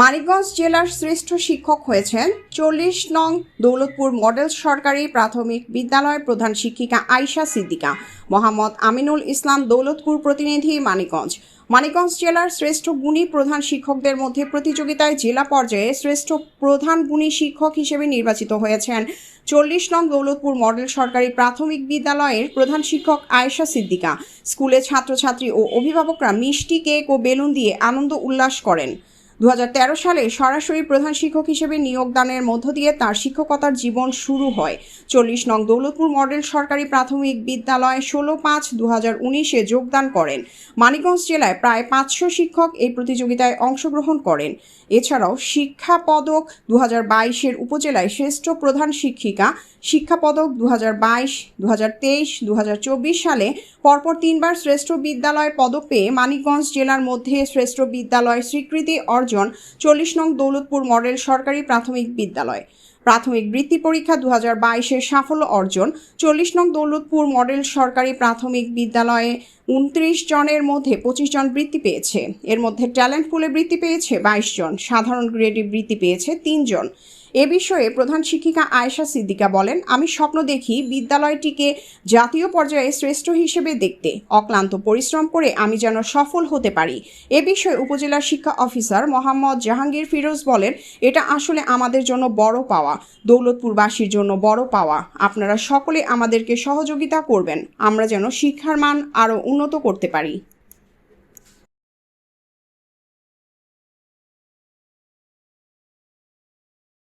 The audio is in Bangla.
মানিকগঞ্জ জেলার শ্রেষ্ঠ শিক্ষক হয়েছেন চল্লিশ নং দৌলতপুর মডেল সরকারি প্রাথমিক বিদ্যালয়ের প্রধান শিক্ষিকা আয়শা সিদ্দিকা, মোহাম্মদ আমিনুল ইসলাম দৌলতপুর প্রতিনিধি মানিকগঞ্জ। মানিকগঞ্জ জেলার শ্রেষ্ঠ গুণী প্রধান শিক্ষকদের মধ্যে প্রতিযোগিতায় জেলা পর্যায়ে শ্রেষ্ঠ প্রধান গুণী শিক্ষক হিসেবে নির্বাচিত হয়েছেন চল্লিশ নং দৌলতপুর মডেল সরকারি প্রাথমিক বিদ্যালয়ের প্রধান শিক্ষক আয়েশা সিদ্দিকা। স্কুলে ছাত্রছাত্রী ও অভিভাবকরা মিষ্টি কেক ও বেলুন দিয়ে আনন্দ উল্লাস করেন। দু হাজার তেরো সালে সরাসরি প্রধান শিক্ষক হিসেবে নিয়োগদানের মধ্য দিয়ে তার শিক্ষকতার জীবন শুরু হয়। চল্লিশ নং দৌলতপুর মডেল সরকারি প্রাথমিক বিদ্যালয়ে ষোলো পাঁচ দু উনিশে যোগদান করেন। মানিকগঞ্জ জেলায় প্রায় পাঁচশো শিক্ষক এই প্রতিযোগিতায় অংশগ্রহণ করেন। এছাড়াও শিক্ষা পদক দু হাজার বাইশের উপজেলায় শ্রেষ্ঠ প্রধান শিক্ষিকা, শিক্ষা পদক দু হাজার বাইশ দু হাজার তেইশ দু হাজার চব্বিশ সালে পরপর তিনবার শ্রেষ্ঠ বিদ্যালয় পদক পেয়ে মানিকগঞ্জ জেলার মধ্যে শ্রেষ্ঠ বিদ্যালয় স্বীকৃতি অর্জন চল্লিশ নং দৌলতপুর মডেল সরকারি প্রাথমিক বিদ্যালয়। প্রাথমিক বৃত্তি পরীক্ষা দু হাজার বাইশের সাফল্য অর্জন চল্লিশ নং দৌলতপুর মডেল সরকারি প্রাথমিক বিদ্যালয়ে উনত্রিশ জনের মধ্যে পঁচিশ জন বৃত্তি পেয়েছে। এর মধ্যে ট্যালেন্ট পুলে বৃত্তি পেয়েছে বাইশ জন, সাধারণ গ্রেডে বৃত্তি পেয়েছে তিনজন এ বিষয়ে প্রধান শিক্ষিকা আয়েশা সিদ্দিকা বলেন, আমি স্বপ্ন দেখি বিদ্যালয়টিকে জাতীয় পর্যায়ে শ্রেষ্ঠ হিসেবে দেখতে। অক্লান্ত পরিশ্রম করে আমি যেন সফল হতে পারি। এ বিষয়ে উপজেলা শিক্ষা অফিসার মোহাম্মদ জাহাঙ্গীর ফিরোজ বলেন, এটা আসলে আমাদের জন্য বড় পাওয়া। দৌলতপুরবাসীর জন্য বড় পাওয়া। আপনারা সকলে আমাদেরকে সহযোগিতা করবেন। আমরা যেন শিক্ষার মান আরও উন্নত করতে পারি।